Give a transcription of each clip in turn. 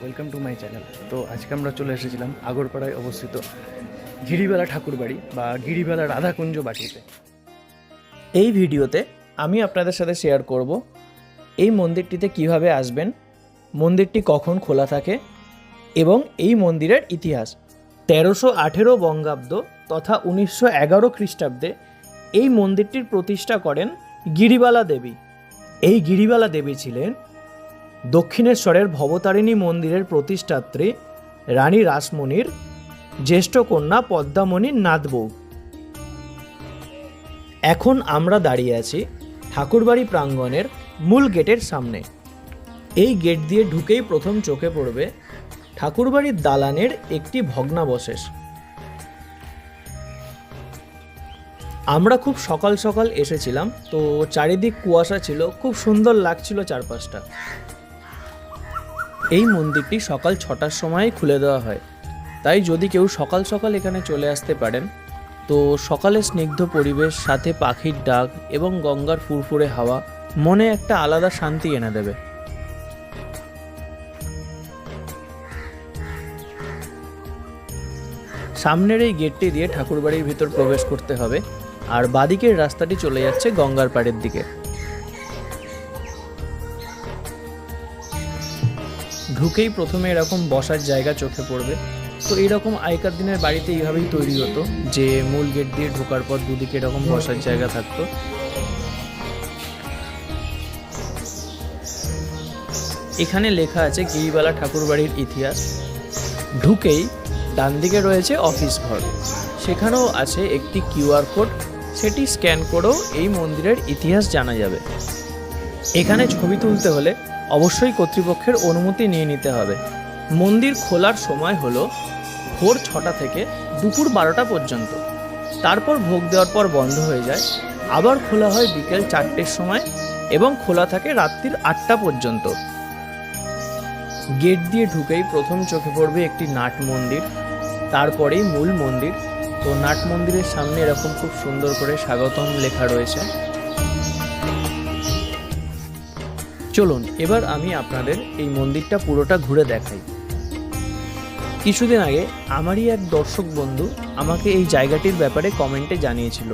Welcome to my channel তো আজকে আমরা চলে এসেছিলাম আগরপাড়ায় অবস্থিত গিরিবেলা ঠাকুরবাড়ি বা গিরিবেলা রাধাকুঞ্জ বাটিতে। এই ভিডিওতে আমি আপনাদের সাথে শেয়ার করব এই মন্দিরটিতে কীভাবে আসবেন, মন্দিরটি কখন খোলা থাকে এবং এই মন্দিরের ইতিহাস। তেরোশো আঠেরো বঙ্গাব্দ তথা উনিশশো এগারো খ্রিস্টাব্দে এই মন্দিরটির প্রতিষ্ঠা করেন গিরিবালা দেবী। এই গিরিবালা দেবী ছিলেন দক্ষিণেশ্বরের ভবতারিণী মন্দিরের প্রতিষ্ঠাত্রী রানী রাসমণির জ্যেষ্ঠ কন্যা পদ্মামণির নাতবউ এখন আমরা দাঁড়িয়ে আছি ঠাকুরবাড়ি প্রাঙ্গণের মূল গেটের সামনে। এই গেট দিয়ে ঢুকেই প্রথম চোখে পড়বে ঠাকুরবাড়ির দালানের একটি ভগ্নাবশেষ। আমরা খুব সকাল সকাল এসেছিলাম, তো চারিদিক কুয়াশা ছিল, খুব সুন্দর লাগছিল চারপাশটা। এই মন্দিরটি সকাল ছটার সময় খুলে দেওয়া হয়। তাই যদি কেউ সকাল সকাল এখানে চলে আসতে পারেন, তো সকালে স্নিগ্ধ পরিবেশ, সাথে পাখির ডাক এবং গঙ্গার ফুরফুরে হাওয়া মনে একটা আলাদা শান্তি এনে দেবে। সামনের এই গেটটি দিয়ে ঠাকুরবাড়ির ভিতর প্রবেশ করতে হবে, আর বাদিকের রাস্তাটি চলে যাচ্ছে গঙ্গার পাড়ের দিকে। ঢুকেই প্রথমে এরকম বসার জায়গা চোখে পড়বে। তো এইরকম আগেকার দিনের বাড়িতে এইভাবেই তৈরি হতো যে মূল গেট দিয়ে ঢোকার পর দুদিকে এরকম বসার জায়গা থাকতো। এখানে লেখা আছে গিরিবালা ঠাকুরবাড়ির ইতিহাস। ঢুকেই ডান দিকে রয়েছে অফিস ঘর। সেখানেও আছে একটি কিউআর কোড, সেটি স্ক্যান করেও এই মন্দিরের ইতিহাস জানা যাবে। এখানে ছবি তুলতে হলে অবশ্যই কর্তৃপক্ষের অনুমতি নিয়ে নিতে হবে। মন্দির খোলার সময় হলো ভোর ছটা থেকে দুপুর বারোটা পর্যন্ত। তারপর ভোগ দেওয়ার পর বন্ধ হয়ে যায়। আবার খোলা হয় বিকেল চারটের সময় এবং খোলা থাকে রাত্রির আটটা পর্যন্ত। গেট দিয়ে ঢুকেই প্রথম চোখে পড়বে একটি নাট মন্দির, তারপরেই মূল মন্দির। তো নাট মন্দিরের সামনে এরকম খুব সুন্দর করে স্বাগতম লেখা রয়েছে। চলুন, এবার আমি আপনাদের এই মন্দিরটা পুরোটা ঘুরে দেখাই। কিছুদিন আগে আমারই এক দর্শক বন্ধু আমাকে এই জায়গাটির ব্যাপারে কমেন্টে জানিয়েছিল।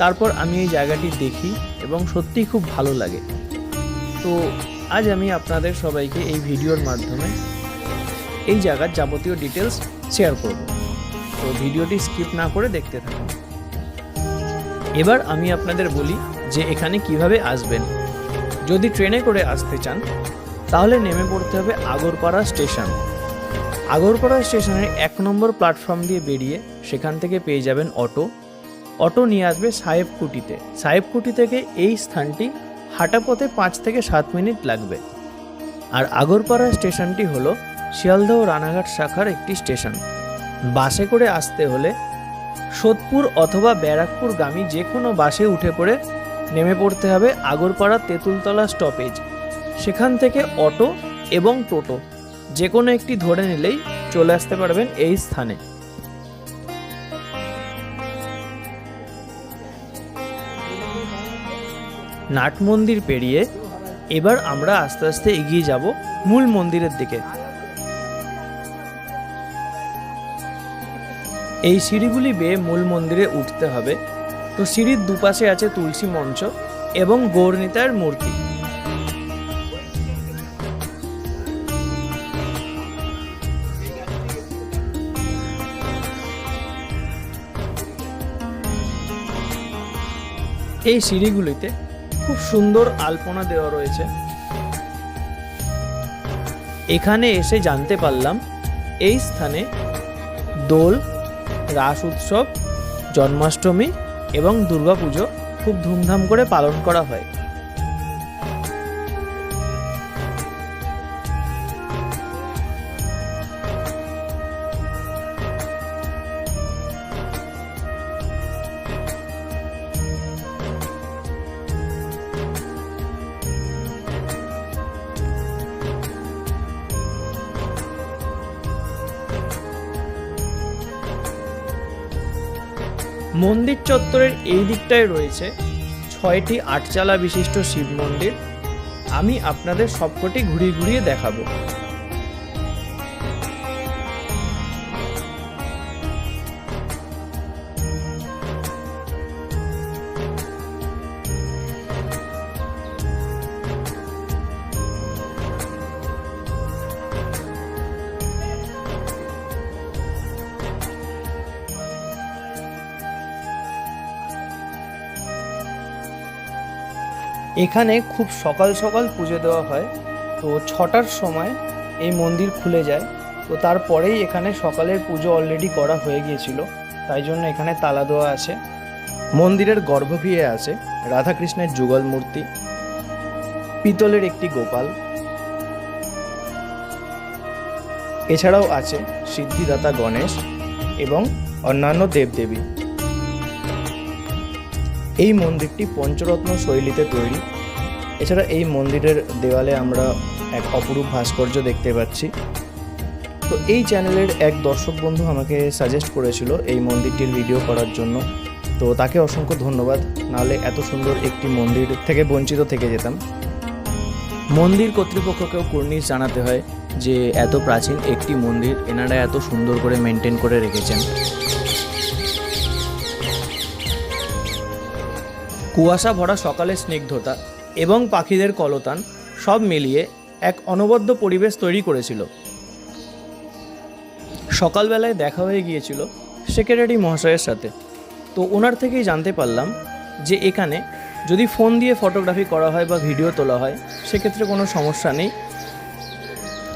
তারপর আমি এই জায়গাটি দেখি এবং সত্যিই খুব ভালো লাগে। তো আজ আমি আপনাদের সবাইকে এই ভিডিওর মাধ্যমে এই জায়গার যাবতীয় ডিটেলস শেয়ার করব। তো ভিডিওটি স্কিপ না করে দেখতে থাকুন। এবার আমি আপনাদের বলি যে এখানে কীভাবে আসবেন। যদি ট্রেনে করে আসতে চান, তাহলে নেমে পড়তে হবে আগরপাড়া স্টেশন। আগরপাড়া স্টেশনের এক নম্বর প্ল্যাটফর্ম দিয়ে বেরিয়ে সেখান থেকে পেয়ে যাবেন অটো। অটো নিয়ে আসবে সাহেবকুটিতে। সাহেবকুটি থেকে এই স্থানটি হাঁটা পথে পাঁচ থেকে সাত মিনিট লাগবে। আর আগরপাড়া স্টেশনটি হল শিয়ালদহ রানাঘাট শাখার একটি স্টেশন। বাসে করে আসতে হলে সোদপুর অথবা ব্যারাকপুর গামী যে কোনো বাসে উঠে পড়ে নেমে পড়তে হবে আগরপাড়া তেঁতুলতলা স্টপেজ সেখান থেকে অটো এবং টোটো যে কোনো একটি ধরে নিলেই চলে আসতে পারবেন এই স্থানে। নাট মন্দির পেরিয়ে এবার আমরা আস্তে আস্তে এগিয়ে যাব মূল মন্দিরের দিকে। এই সিঁড়িগুলি বেয়ে মূল মন্দিরে উঠতে হবে। তো সিঁড়ির দুপাশে আছে তুলসী মঞ্চ এবং গৌরনীতার মূর্তি। এই সিঁড়িগুলিতে খুব সুন্দর আলপনা দেওয়া রয়েছে। এখানে এসে জানতে পারলাম, এই স্থানে দোল, রাস উৎসব, জন্মাষ্টমী এবং দুর্গাপুজো খুব ধুমধাম করে পালন করা হয়। মন্দির চত্বরের এই দিকটায় রয়েছে ছয়টি আটচালা বিশিষ্ট শিব মন্দির। আমি আপনাদের সবকটি ঘুরিয়ে ঘুরিয়ে দেখাবো। এখানে খুব সকাল সকাল পুজো দেওয়া হয়। তো ছটার সময় এই মন্দির খুলে যায়। তো তারপরেই এখানে সকালের পুজো অলরেডি করা হয়ে গিয়েছিল। তাই জন্য এখানে তালা দেওয়া আছে। মন্দিরের গর্ভগৃহে আছে রাধাকৃষ্ণের যুগল মূর্তি, পিতলের একটি গোপাল। এছাড়াও আছে সিদ্ধিদাতা গণেশ এবং অন্যান্য দেবদেবী। এই মন্দিরটি পঞ্চরত্ন শৈলীতে তৈরি। এছাড়া এই মন্দিরের দেওয়ালে আমরা এক অপরূপ ভাস্কর্য দেখতে পাচ্ছি। তো এই চ্যানেলের এক দর্শক বন্ধু আমাকে সাজেস্ট করেছিল এই মন্দিরটির ভিডিও করার জন্য। তো তাকে অসংখ্য ধন্যবাদ। নাহলে এত সুন্দর একটি মন্দির থেকে বঞ্চিত থেকে যেতাম। মন্দির কর্তৃপক্ষকেও কুর্নিশ জানাতে হয় যে, এত প্রাচীন একটি মন্দির, এনারা এত সুন্দর করে মেনটেন করে রেখেছেন। কুয়াশা ভরা সকালের স্নিগ্ধতা এবং পাখিদের কলতান সব মিলিয়ে এক অনবদ্য পরিবেশ তৈরি করেছিল। সকালবেলায় দেখা হয়ে গিয়েছিল সেক্রেটারি মহাশয়ের সাথে। তো ওনার থেকেই জানতে পারলাম যে এখানে যদি ফোন দিয়ে ফটোগ্রাফি করা হয় বা ভিডিও তোলা হয়, সেক্ষেত্রে কোনো সমস্যা নেই।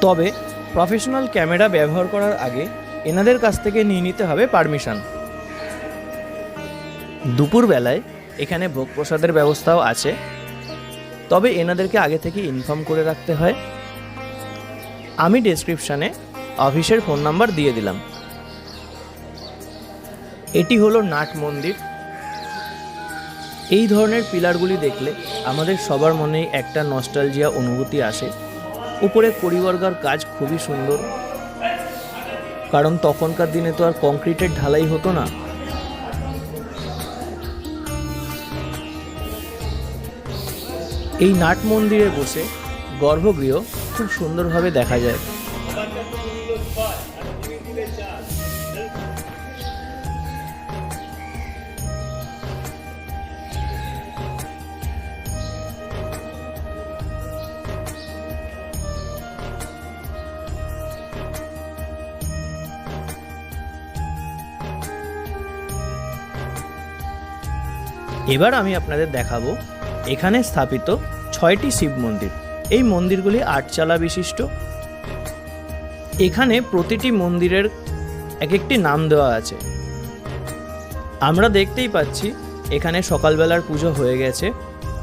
তবে প্রফেশনাল ক্যামেরা ব্যবহার করার আগে এনাদের কাছ থেকে নিয়ে নিতে হবে পারমিশন। দুপুরবেলায় এখানে ভোগ প্রসাদের ব্যবস্থাও আছে। তবে এনাদেরকে আগে থেকে ইনফর্ম করে রাখতে হয়। আমি ডেসক্রিপশানে অফিসের ফোন নাম্বার দিয়ে দিলাম। এটি হলো নাট মন্দির। এই ধরনের পিলারগুলি দেখলে আমাদের সবার মনেই একটা নস্টালজিয়া অনুভূতি আসে। উপরে পরিবর্গার কাজ খুবই সুন্দর। কারণ তখনকার দিনে তো আর কংক্রিটের ঢালাই হতো না। এই নাট মন্দিরে বসে গর্ভগৃহ খুব সুন্দরভাবে দেখা যায়। এবার আমি আপনাদের দেখাবো এখানে স্থাপিত ছয়টি শিব মন্দির। এই মন্দিরগুলি আটচালা বিশিষ্ট। এখানে প্রতিটি মন্দিরের এক একটি নাম দেওয়া আছে। আমরা দেখতেই পাচ্ছি, এখানে সকালবেলার পুজো হয়ে গেছে।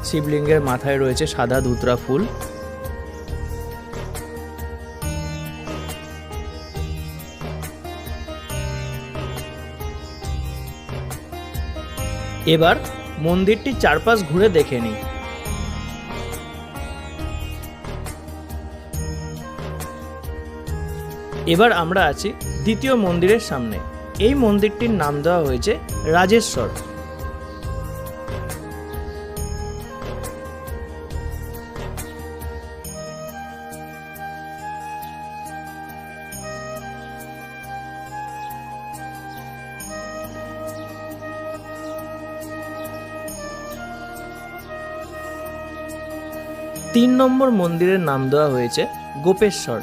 শিবলিঙ্গের মাথায় রয়েছে সাদা ধুতরা ফুল। এবার মন্দিরটি চারপাশ ঘুরে দেখে নিই। এবার আমরা আছি দ্বিতীয় মন্দিরের সামনে। এই মন্দিরটির নাম দেওয়া হয়েছে রাজেশ্বর। তিন নম্বর মন্দিরের নাম দেওয়া হয়েছে গোপেশ্বর।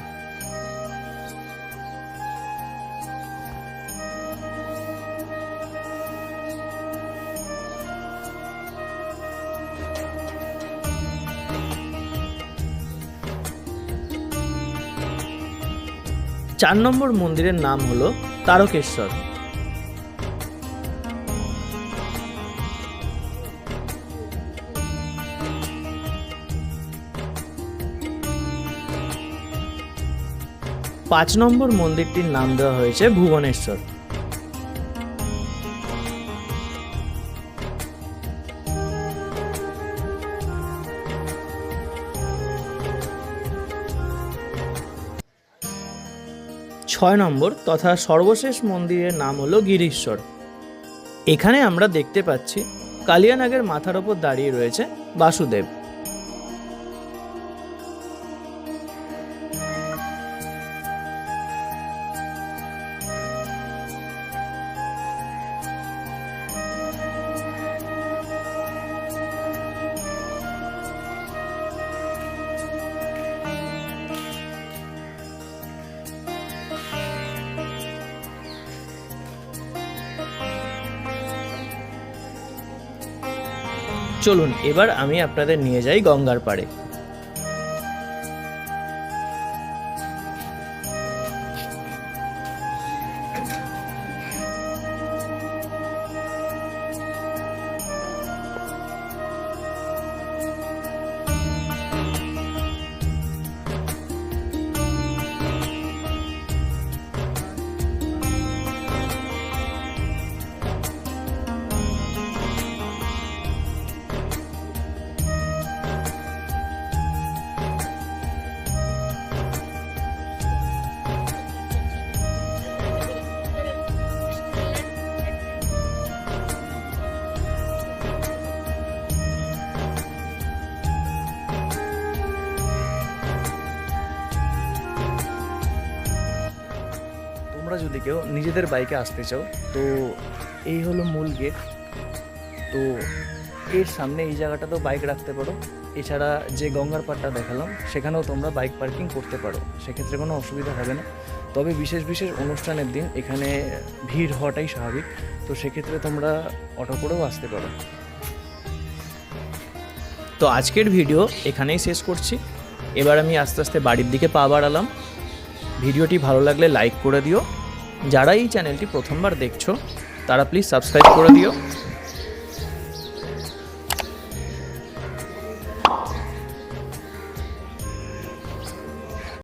চার নম্বর মন্দিরের নাম হলো তারকেশ্বর। পাঁচ নম্বর মন্দিরটির নাম দেওয়া হয়েছে ভুবনেশ্বর। ছয় নম্বর তথা সর্বশেষ মন্দিরের নাম হলো গিরিশ্বর। এখানে আমরা দেখতে পাচ্ছি কালিয়ানাগের মাথার ওপর দাঁড়িয়ে রয়েছে বাসুদেব। চলুন এবার আমি আপনাদের নিয়ে যাই গঙ্গার পাড়ে। তোমরা যদি কেউ নিজেদের বাইকে আসতে চাও, তো এই হলো মূল গেট তো এর সামনে এই জায়গাটাতেও বাইক রাখতে পারো। এছাড়া যে গঙ্গার পাড়টা দেখালাম, সেখানেও তোমরা বাইক পার্কিং করতে পারো। সেক্ষেত্রে কোনো অসুবিধা হবে না। তবে বিশেষ বিশেষ অনুষ্ঠানের দিন এখানে ভিড় হওয়াটাই স্বাভাবিক। তো সেক্ষেত্রে তোমরা অটো করেও আসতে পারো। তো আজকের ভিডিও এখানেই শেষ করছি। এবার আমি আস্তে আস্তে বাড়ির দিকে পা বাড়ালাম। ভিডিওটি ভালো লাগলে লাইক করে দিও। যারা এই চ্যানেলটি প্রথমবার দেখছ তারা প্লিজ সাবস্ক্রাইব করে দিও।